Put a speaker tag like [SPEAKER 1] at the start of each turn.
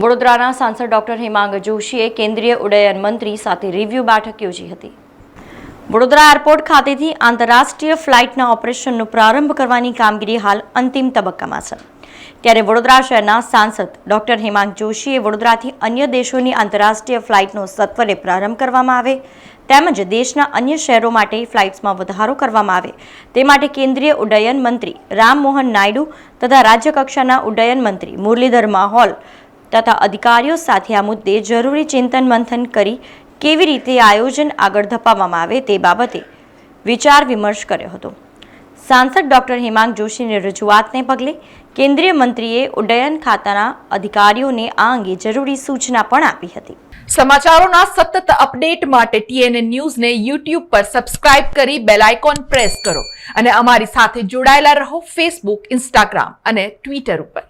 [SPEAKER 1] વડોદરાના સાંસદ ડોક્ટર હેમાંગ જોશીએ કેન્દ્રીય ઉડ્ડયન મંત્રી સાથે રિવ્યુ બેઠક યોજી હતી. વડોદરા એરપોર્ટ ખાતેથી આંતરરાષ્ટ્રીય ફ્લાઇટના ઓપરેશનનો પ્રારંભ કરવાની કામગીરી હાલ અંતિમ તબક્કામાં છે. ત્યારે વડોદરા શહેરના સાંસદ ડોક્ટર હેમાંગ જોશીએ વડોદરાથી અન્ય દેશોની આંતરરાષ્ટ્રીય ફ્લાઇટનો સત્વરે પ્રારંભ કરવામાં આવે, તેમજ દેશના અન્ય શહેરો માટે ફ્લાઇટ્સમાં વધારો કરવામાં આવે, તે માટે કેન્દ્રીય ઉડ્ડયન મંત્રી રામમોહન નાયડુ તથા રાજ્ય કક્ષાના ઉડ્ડયન મંત્રી મુરલીધર માહોલ તથા અધિકારીઓ સાથે આ મુદ્દે જરૂરી ચિંતન મંથન કરી કેવી રીતે આયોજન આગળ ધપાવવામાં આવે તે બાબતે વિચાર વિમર્શ કર્યો હતો. સાંસદ ડોક્ટર હેમાંગ જોશીની રજૂઆતને પગલે કેન્દ્રીય મંત્રીએ ઉડ્ડયન ખાતાના અધિકારીઓને આ અંગે જરૂરી સૂચના પણ આપી હતી.
[SPEAKER 2] સમાચારોના સતત અપડેટ માટે ટીએનએ ન્યૂઝને યુટ્યુબ પર સબસ્ક્રાઇબ કરી બેલ આઇકોન પ્રેસ કરો અને અમારી સાથે જોડાયેલા રહો ફેસબુક, ઇન્સ્ટાગ્રામ અને ટ્વિટર ઉપર.